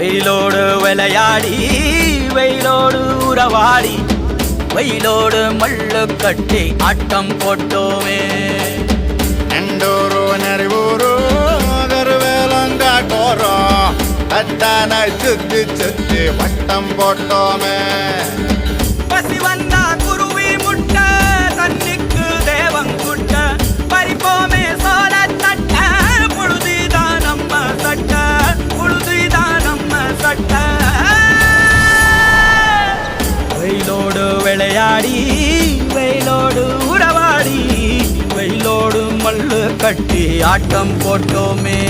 வெயிலோடு விளையாடி வெயிலோடு உறவாடி வெயிலோடு மல்லு கட்டி ஆட்டம் போட்டோமே. நண்டோரோ நரிவோரோ கருவேலங்காட்டோரோ அத்தான சுத்தி சுத்தி வட்டம் போட்டோமே. மல்லு கட்டி ஆட்டம் போட்டோமே.